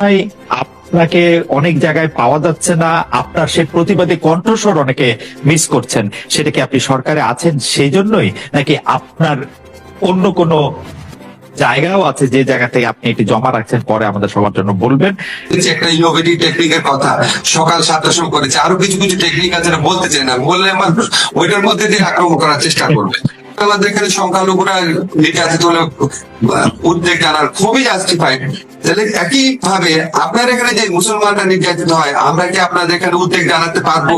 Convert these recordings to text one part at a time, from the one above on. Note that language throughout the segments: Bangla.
ভাই, আপনাকে অনেক জায়গায় পাওয়া যাচ্ছে না। আপনার সেই প্রতিবাদী কণ্ঠস্বর অনেকে মিস করছেন। সেটা কি আপনি সরকারে আছেন সেই জন্যই? নাকি আপনার অন্য কোনো জায়গাও আছে যে জায়গা থেকে আপনি এটি জমা রাখছেন, পরে আমাদের সবার জন্য বলবেন? একটা ইনোভেটিভ টেকনিকের কথা। সকাল সাতটার সময় করেছে। আরও কিছু কিছু টেকনিক আছে বলতে চাই না। বললে মানুষ ওইটার মধ্যে দিয়ে আক্রমণ করার চেষ্টা করবে। আমাদের এখানে সংখ্যালঘুরা নির্যাতিত হলে উদ্বেগ জানার খুবই জাস্টিফাইড তাহলে একই ভাবে আপনার এখানে যে মুসলমানরা নির্যাতিত হয় আমরা কি আপনাদের এখানে উদ্বেগ জানাতে পারব?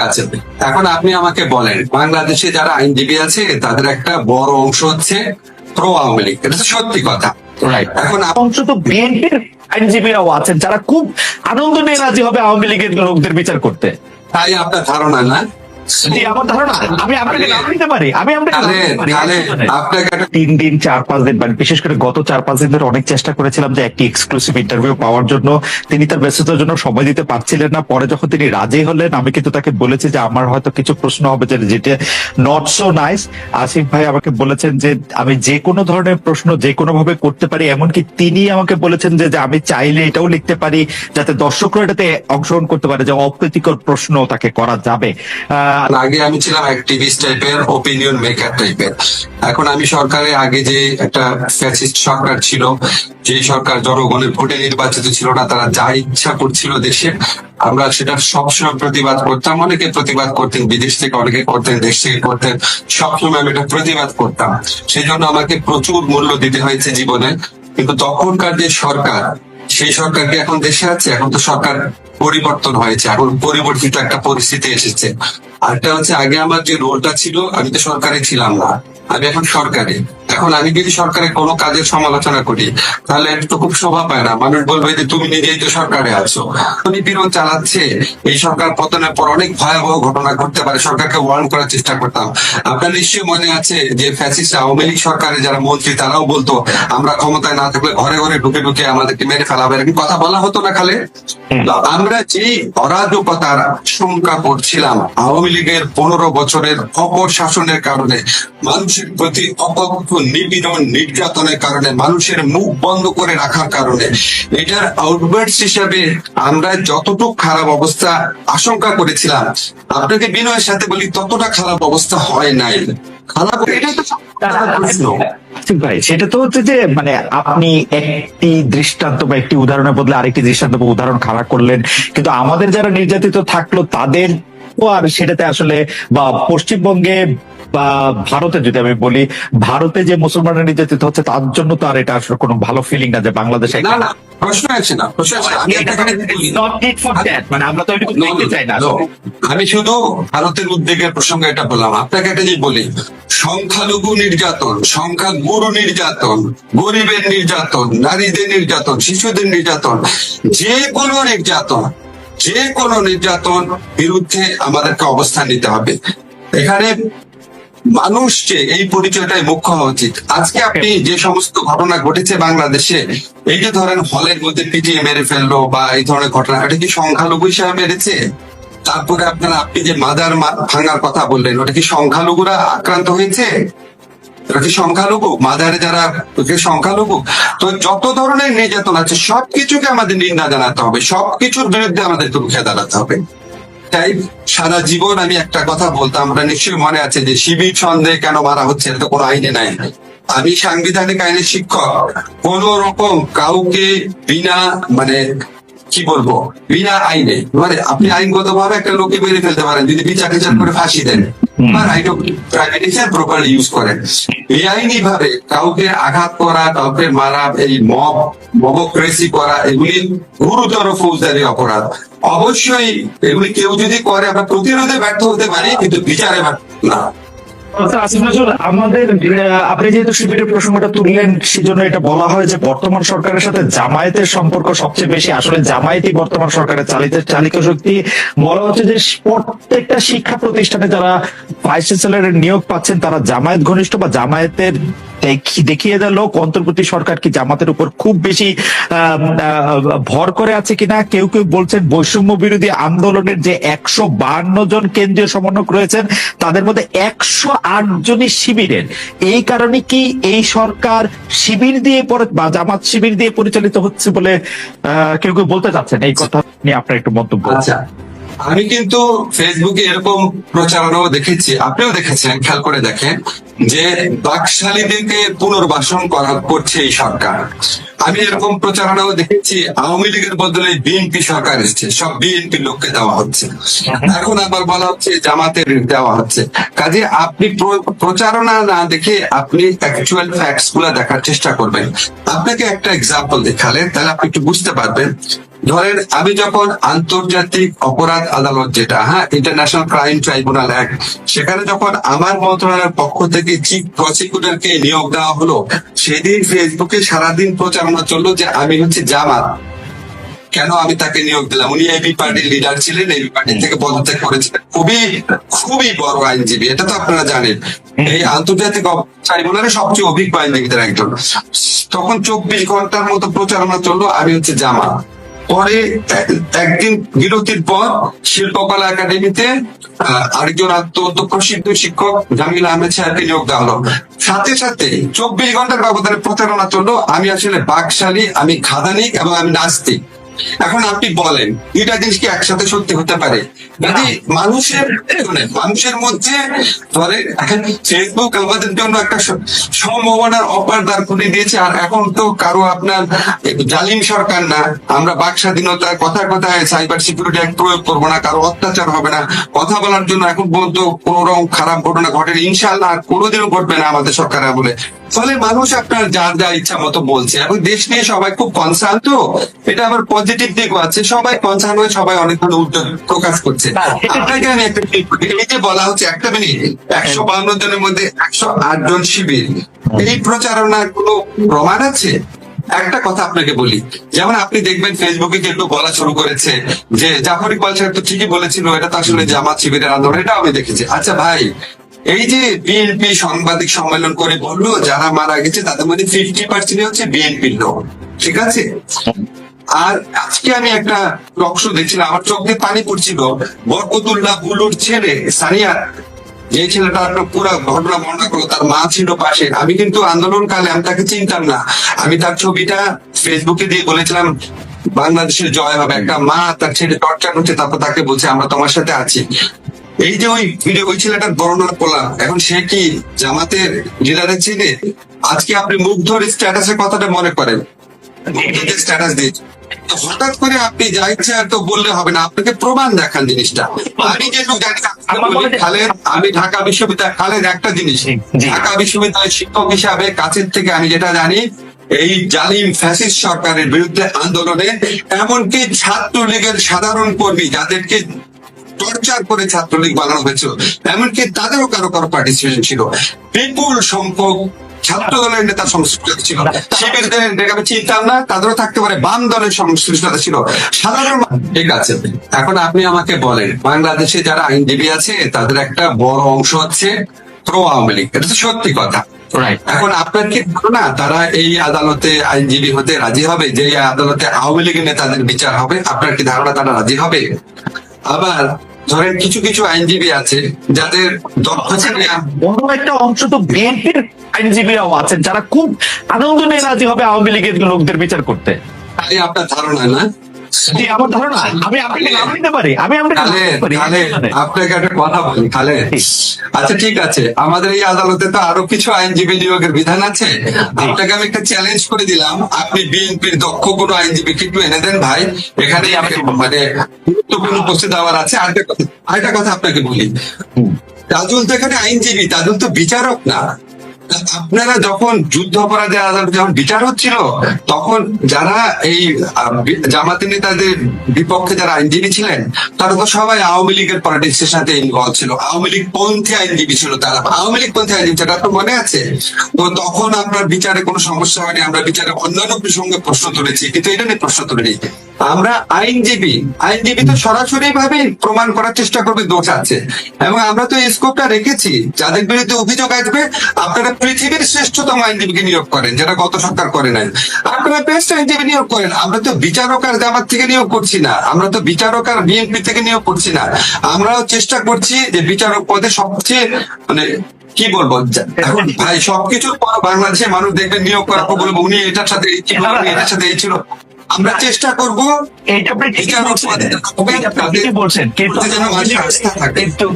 আছে। এখন আপনি আমাকে বলেন বাংলাদেশে যারা আইনজীবী আছে তাদের একটা বড় অংশ হচ্ছে প্রো আওয়ামী লীগ। এটা সত্যি কথা। রাইট এখন অংশ তো বিএনপির আইনজীবীরাও আছেন যারা খুব আনন্দ নিয়ে রাজি হবে আওয়ামী লীগের লোকদের বিচার করতে। তাই আপনার ধারণা না? জি, আমার ধারণা আমি আপনাকে নাম দিতে পারি আমি আপনাকে নাম তাহলে দিতে পারি। তাহলে আপনাকে একটা তিন দিন চার পাঁচ দিন মানে বিশেষ করে গত চার পাঁচ দিন ধরে অনেক চেষ্টা করেছিলাম যে একটি এক্সক্লুসিভ ইন্টারভিউ পাওয়ার জন্য। তিনি তার ব্যস্ততার জন্য সময় দিতে পারছিলেন না। পরে যখন তিনি রাজি হলেন আমি কিন্তু তাকে বলেছি যে আমার হয়তো কিছু প্রশ্ন হবে যে যেটা নট সো নাইস আসিফ ভাই আমাকে বলেছেন যে আমি যে কোনো ধরনের প্রশ্ন যে কোনো ভাবে করতে পারি এমনকি তিনি আমাকে বলেছেন যে যে আমি চাইলে এটাও লিখতে পারি যাতে দর্শকরা এটাতে অংশগ্রহণ করতে পারে যে অপ্রীতিকর প্রশ্ন তাকে করা যাবে। আহ আগে আমি ছিলাম অ্যাক্টিভিস্ট টাইপের ওপিনিয়ন মেকার টাইপের এখন আমি সরকারে আগে যে একটা ফ্যাসিস্ট সরকার ছিল যে সরকার জনগণের ভোটে নির্বাচিত ছিল না, তারা যা ইচ্ছা করছিল দেশে, আমরা সেটা সবসময় প্রতিবাদ করতাম। অনেকে প্রতিবাদ করতেন বিদেশ থেকে, অনেকে করতেন দেশ থেকে করতেন, সবসময় আমি এটা প্রতিবাদ করতাম। সেই জন্য আমাকে প্রচুর মূল্য দিতে হয়েছে জীবনে। কিন্তু তখনকার যে সরকার, সেই সরকার কি এখন দেশে আছে? এখন তো সরকার পরিবর্তন হয়েছে। এখন পরিবর্তিত একটা পরিস্থিতি এসেছে। আরেকটা হচ্ছে, আগে আমার যে রোলটা ছিল, আমি তো সরকারে ছিলাম না। আমি এখন সরকারে। এখন আমি যদি সরকারের কোনো কাজের সমালোচনা করি তাহলে তো খুব শোভা পায় না। মানুষ বলবে যে তুমি নিজেই তো সরকারে আছো নিপীড়ন চালাচ্ছে। এই সরকার পতনের পর অনেক ভয়াবহ ঘটনা ঘটতে পারে। সরকারকে ওয়ার্ন করার চেষ্টা করতাম। আপনার নিশ্চয়ই মনে আছে যে ফ্যাসিস্ট আওয়ামী লীগ সরকারের যারা মন্ত্রী তারাও বলতো আমরা ক্ষমতায় না থাকলে ঘরে ঘরে ঢুকে ঢুকে আমাদেরকে মেরে ফেলাবে। এরকম কথা বলা হতো না খালে? আমরা যে অরাজকতার আশঙ্কা করছিলাম আওয়ামী লীগের পনেরো বছরের অপর শাসনের কারণে মানুষের প্রতি অকথ্য নিপীড়ন নির্যাতনের কারণে মানুষের মুখ বন্ধ করে রাখার কারণে এটার আউটবার্ডস হিসাবে আমরা যতটুকু খারাপ অবস্থা আশঙ্কা করেছিলাম, আপনাকে বিনয়ের সাথে বলি, ততটা খারাপ অবস্থা হয় নাই। খারাপ, এটাই তো প্রশ্ন ভাই, সেটা তো হচ্ছে যে মানে আপনি একটি দৃষ্টান্ত বা একটি উদাহরণের বদলে আরেকটি দৃষ্টান্ত বা উদাহরণ খাড়া করলেন, কিন্তু আমাদের যারা নির্যাতিত থাকল, তাদের তো আর সেটাতে আসলে বা পশ্চিমবঙ্গে বা ভারতে যদি আমি বলি ভারতে যে মুসলমানরা নির্যাতিত হচ্ছে তার জন্য তো আর এটা আসলে কোনো ভালো ফিলিং না যে বাংলাদেশে না না প্রশ্ন আছে না প্রশ্ন আছে আমি মানে আমরা তো দেখতে চাই না আমি শুধু ভারতের উদ্বেগের প্রসঙ্গে এটা বললাম। আপনাকে একটা জিনিস বলি। সংখ্যালঘু নির্যাতন সংখ্যা গুরু নির্যাতন গরিবের নির্যাতন নারীদের নির্যাতন শিশুদের নির্যাতন যে কোনো নির্যাতন যে কোনো নির্যাতন বিরুদ্ধে আমাদেরকে অবস্থান নিতে হবে। এখানে মানুষ যে এই পরিচয়টাই মুখ্য হওয়া উচিত। আজকে আপনি যে সমস্ত ঘটনা ঘটেছে বাংলাদেশে এই যে ধরেন হলের মধ্যে পিটিয়ে মেরে ফেলল বা এই ধরনের ঘটনা এটা কি সংখ্যালঘু হিসাবে মেরেছে? তারপরে আপনারা আপনি যে মাদার মা- ভাঙার কথা বললেন ওটা কি সংখ্যালঘুরা আক্রান্ত হয়েছে? কি সংখ্যালঘু, মাদারে যারা সংখ্যালঘু, তো যত ধরনের নির্যাতন আছে, সবকিছুকে আমাদের নিন্দা জানাতে হবে, সবকিছুর বিরুদ্ধে আমাদের রুখে দাঁড়াতে হবে। তাই সারা জীবন আমি একটা কথা বলতাম আমরা নিশ্চয়ই মনে আছে যে শিবির সন্দেহে কেন মারা হচ্ছে, এটা তো কোনো আইনে নাই। আমি সাংবিধানিক আইনের শিক্ষক, কোন রকম কাউকে বিনা মানে কি বলব? বিনা আইনে। মানে আপনি আইনগত ভাবে একটা লোককে মেরে ফেলতে পারেন যদি বিচার টিচার করে ফাঁসি দেন। বা write off privatisation properly use করেন। বেআইনি ভাবে কাউকে আঘাত করা কাউকে মারা এই মব মবক্রেসি করা এগুলি গুরুতর ফৌজদারি অপরাধ। অবশ্যই এগুলি কেউ যদি করে আমরা প্রতিরোধে ব্যর্থ হতে পারি কিন্তু বিচারে না। নিয়োগ পাচ্ছেন, তারা জামায়াত ঘনিষ্ঠ বা জামায়াতের দেখি- দেখিয়ে দিল অন্তর্বর্তী সরকার কি জামাতের উপর খুব বেশি ভর করে আছে কিনা? কেউ কেউ বলছেন বৈষম্য বিরোধী আন্দোলনের যে একশো জন কেন্দ্রীয় সমন্বয়ক রয়েছেন, তাদের মধ্যে একশো আট জনই শিবিরের। এই কারণে কি এই সরকার শিবির দিয়ে পরে বা জামাত শিবির দিয়ে পরিচালিত হচ্ছে বলে আহ, কেউ কেউ বলতে চাচ্ছেন? এই কথা নিয়ে আপনার একটু মন্তব্য আচ্ছা। আমি কিন্তু ফেসবুকে এরকম প্রচারণাও দেখেছি। আপনিও দেখেছেন খেয়াল করে দেখেন যে বাকশালীদেরকে পুনর্বাসন করা করছে এই সরকার। আমি এরকম প্রচারণাও দেখেছি আওয়ামী লীগের বদলে বিএনপি সরকার এসেছে সব বিএনপি লোককে দেওয়া হচ্ছে। এখন আবার বলা হচ্ছে জামাতের দেওয়া হচ্ছে। কাজে আপনি প্র- প্রচারণা না দেখে আপনি অ্যাকচুয়াল ফ্যাক্টসগুলা দেখার চেষ্টা করবেন। আপনাকে একটা এক্সাম্পল দেখালে তাহলে আপনি একটু বুঝতে পারবেন ধরেন, আমি যখন আন্তর্জাতিক অপরাধ আদালত যেটা হ্যাঁ ইন্টারন্যাশনাল ক্রাইম ট্রাইব্যুনাল অ্যাক্ট সেখানে যখন আমার মন্ত্রণালয়ের পক্ষ থেকে চিফ প্রসিকিউটরকে নিয়োগ দেওয়া হলো, সেদিন ফেসবুকে সারাদিন প্রচারণা চলল যে আমি হচ্ছে জামাত। কেন আমি তাকে নিয়োগ দিলাম? উনি এবি পার্টির লিডার ছিলেন এবি পার্টি থেকে পদত্যাগ করেছিলেন। খুবই খুবই বড় আইনজীবী, এটা তো আপনারা জানেন। এই আন্তর্জাতিক ট্রাইব্যুনালের সবচেয়ে অভিজ্ঞ আইনজীবীদের একজন। তখন চব্বিশ ঘণ্টার মতো প্রচারণা চলল, আমি হচ্ছে জামা পরে একদিন বিরতির পর শিল্পকলা একাডেমিতে আরেকজন অত্যন্ত প্রসিদ্ধ শিক্ষক জামিল আহমেদ সাহেবকে নিয়োগ দেওয়া হলো। সাথে সাথে চব্বিশ ঘণ্টার ব্যবধানে প্রচারণা চলল। আমি আসলে বাকশালী, আমি খাদানিক এবং আমি নাস্তিক। এখন আপনি বলেন দুইটা জিনিস কি একসাথে সত্যি হতে পারে? যদি মানুষের মানুষের মধ্যে ধরে এখন ফেসবুক আমাদের জন্য একটা সম্ভাবনার অপার দ্বার খুলে দিয়েছে আর এখন তো কারও আপনার জালিম সরকার না। আমরা বাক স্বাধীনতার কথায় কথায় সাইবার সিকিউরিটি অ্যাক্ট প্রয়োগ করব না কারও অত্যাচার হবে না। কথা বলার জন্য এখন পর্যন্ত কোন রকম খারাপ ঘটনা ঘটেনি। ইনশাল্লাহ কোনোদিনও ঘটবে না আমাদের সরকারের বলে ফলে মানুষ আপনার যার যা ইচ্ছা মতো বলছে। এবং দেশ নিয়ে সবাই খুব কনসার্ন তো। এটা আবার পজিটিভ দিকও আছে। সবাই কনসার্ন হয়ে সবাই অনেক ধরনের উদ্যোগ প্রকাশ করছে। আপনাকে আমি একটা এই যে বলা হচ্ছে একটা মিনিট একশো বান্ন জনের মধ্যে একশো আট জন শিবির। এই প্রচারণার কোনো প্রমাণ আছে? একটা কথা আপনাকে বলি। যেমন আপনি দেখবেন ফেসবুকে কেউ বলা শুরু করেছে যে জাফর ইকবাল সাহেব তো ঠিকই বলেছিল এটা তো আসলে জামাত শিবিরের আন্দোলন এটা আমি দেখেছি। আচ্ছা ভাই এই যে বিএনপি সাংবাদিক সম্মেলন করে বলল, যারা মারা গেছে তাদের মধ্যে ফিফটি পার্সেন্ট হচ্ছে বিএনপির লোক, ঠিক আছে? আর আজকে আমি একটা টকশো দেখছিলাম, আমার চোখ দিয়ে পানি পড়ছিল, বরকতুল্লাহ বুলুর ছেলে, সানিয়া, যে ছেলেটা পুরো ঘটনা বর্ণনা করল তার মা ছিল পাশে। আমি কিন্তু আন্দোলনকালে, আমি তাকে চিনতাম না। আমি তার ছবিটা ফেসবুকে দিয়ে বলেছিলাম বাংলাদেশের জয় হবে। একটা মা তার ছেলে টর্চার হচ্ছে, তারপর তাকে বলছে, আমরা তোমার সাথে আছি। এই যে ওই ভিডিও ওই ছেলেটার বর্ণনা করলাম এখন সে কি জামাতের লিডারের চিনে? আজকে আপনি মুগ্ধর স্ট্যাটাসের কথাটা মনে করেন। মুগ্ধদের স্ট্যাটাস দিয়েছে হঠাৎ করে আপনি যা ইচ্ছা আর তো বললে হবে না আপনাকে প্রমাণ দেখান জিনিসটা। আমি জানি খালেদ আমি ঢাকা বিশ্ববিদ্যালয় খালেদ একটা জিনিস। ঢাকা বিশ্ববিদ্যালয়ের শিক্ষক হিসাবে কাছের থেকে আমি যেটা জানি এই জালিম ফ্যাসিস্ট সরকারের বিরুদ্ধে আন্দোলনে এমনকি ছাত্রলীগের সাধারণ কর্মী যাদেরকে টর্চার করে ছাত্রলীগ বানানো হয়েছিল। এমনকি তাদেরও কারও কারও পার্টিসিপেশন ছিল। বিপুল সংখ্যক ছাত্র দলের নেতা ছিল। শিবিরদের চিনতাম না তাদেরও থাকতে পারে বাম দলের সংশ্লিষ্টতা ছিল। সাধারণ ঠিক আছে। এখন আপনি আমাকে বলেন বাংলাদেশে যারা আইনজীবী আছে তাদের একটা বড় অংশ হচ্ছে প্রো আওয়ামী লীগ। এটা তো সত্যি কথা। এখন আপনার কি ধারণা তারা এই আদালতে আইনজীবী হতে রাজি হবে যে আদালতে আওয়ামী লীগের নেতাদের বিচার হবে? আপনার কি ধারণা তারা রাজি হবে? আবার ধরেন কিছু কিছু আইনজীবী আছে যাদের বড় একটা অংশ তো বিএনপির আইনজীবীরাও আছেন যারা খুব আনন্দ নিয়ে রাজি হবে আওয়ামী লীগের লোকদের বিচার করতে। আপনার ধারণা না? জি, আমার ধারণা আমি আপনাকে নাম দিতে পারি আমি আপনাকে আপনাকে একটা কথা বলি খালে আচ্ছা ঠিক আছে আমাদের এই আদালতে তো আরও কিছু আইনজীবী নিয়োগের বিধান আছে। আপনাকে আমি একটা চ্যালেঞ্জ করে দিলাম। আপনি বিএনপির দক্ষ কোনো আইনজীবীকে একটু এনে দেন ভাই। এখানেই আমাকে মানে গুরুত্বপূর্ণ উপস্থিত হওয়ার আছে। আরেকটা কথা আরেকটা কথা আপনাকে বলি। তাজুল তো এখানে আইনজীবী তাজুল তো বিচারক না। আপনারা যখন যুদ্ধ অপরাধের আদালতে যখন বিচার হচ্ছিল, তখন যারা এই জামাতি নেতাদের বিপক্ষে যারা আইনজীবী ছিলেন, তারা তো সবাই আওয়ামী লীগের পলিটিক্সের সাথে ইনভলভ ছিল। আওয়ামী লীগ পন্থী আইনজীবী ছিল তারা। আওয়ামী লীগ পন্থী আইনজীবী, সেটা তো মনে আছে। তো তখন আপনার বিচারে কোনো সমস্যা হয়নি, আমরা বিচারে অন্যান্য প্রসঙ্গে প্রশ্ন তুলেছি, কিন্তু এটা নিয়ে প্রশ্ন তুলিনি আমরা আইনজীবী আইনজীবী তো সরাসরি ভাবে প্রমাণ করার চেষ্টা করবে, দোষ আছে। এবং আমরা তো স্কোপটা রেখেছি, যাদের বিরুদ্ধে অভিযোগ আসবে, আপনারা পৃথিবীর শ্রেষ্ঠতম আইনজীবীকে নিয়োগ করেন, যেটা গত সরকার করে নাই। আপনারা বেস্ট আইনজীবী নিয়োগ করেন, আমরা তো বিচারক আর জামাত থেকে নিয়োগ করছি না, আমরা তো বিচারক আর বিএনপি থেকে নিয়োগ করছি না। আমরাও চেষ্টা করছি যে বিচারক পদে সবচেয়ে মানে কি বলব এখন ভাই, সবকিছুর পর বাংলাদেশে মানুষ দেখবে নিয়োগ পর বলব উনি এটার সাথে এটার সাথে এই ছিল। আমরা চেষ্টা করব এইটা আপনি ঠিকই বলছেন। পদে থাকবে, এইটা আপনি ঠিকই বলছেন।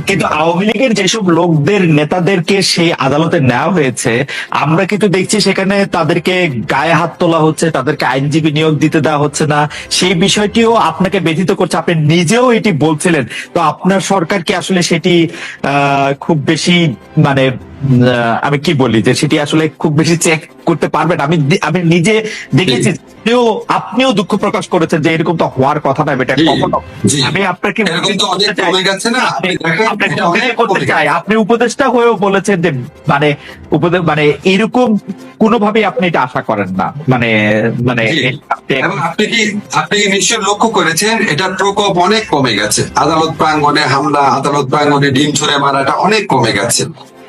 কিন্তু আওয়ামী লীগের যেসব লোকদের নেতাদেরকে সেই আদালতে নেওয়া হয়েছে আমরা কিন্তু দেখছি সেখানে তাদেরকে গায়ে হাত তোলা হচ্ছে তাদেরকে আইনজীবী নিয়োগ দিতে দেওয়া হচ্ছে না। সেই বিষয়টিও আপনাকে ব্যথিত করছে। আপনি নিজেও এটি বলছিলেন। তো আপনার সরকার কি আসলে সেটি আহ, খুব বেশি মানে আমি কি বলি যে সেটি আসলে খুব বেশি চেক করতে পারবেন আমি আমি নিজে দেখেছি আপনিও আপনিও দুঃখ প্রকাশ করেছেন যে এরকম তো হওয়ার কথা না এটা কখনো। আমি আপনাকে আপনি এটা করতে চাই। উপদেষ্টা হয়েও বলেছেন যে মানে উপদেশ মানে এরকম কোনোভাবে আপনি এটা আশা করেন না। মানে মানে আপনি কি আপনি কি নিশ্চয় লক্ষ্য করেছেন এটার প্রকোপ অনেক কমে গেছে। আদালত প্রাঙ্গনে হামলা আদালত প্রাঙ্গনে ডিম ছুড়ে মারাটা অনেক কমে গেছে।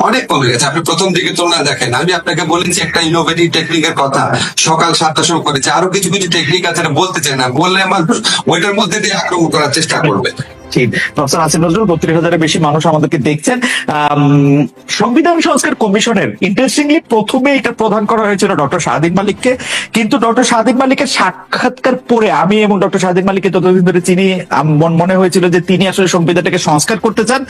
অনেক কমে গেছে। আপনি প্রথম দিকে তুলনা দেখেন। আমি আপনাকে বলেছি একটা ইনোভেটিভ টেকনিকের কথা। সকাল সাতটা সময় করেছে। আরও কিছু কিছু টেকনিক আছে বলতে চাই না। বললে মানুষ ওইটার মধ্যে দিয়ে আক্রমণ করার চেষ্টা করবে। প্রফেসর আসিফ নজরুল, বত্রিশ হাজারের বেশি মানুষ আমাদেরকে দেখছেন। সংবিধান সংস্কার কমিশনের ইন্টারেস্টিংলি প্রথমে এটা প্রদান করা হয়েছিল ডক্টর শাহাদিন মালিককে। কিন্তু ডক্টর শাহাদিন মালিকের সাক্ষাৎকার পরে আমি এবং ডক্টর শাহাদিন মালিককে ততদিন ধরে চিনি। মনে হয়েছিল যে তিনি আসলে সংবিধানটাকে সংস্কার করতে চান।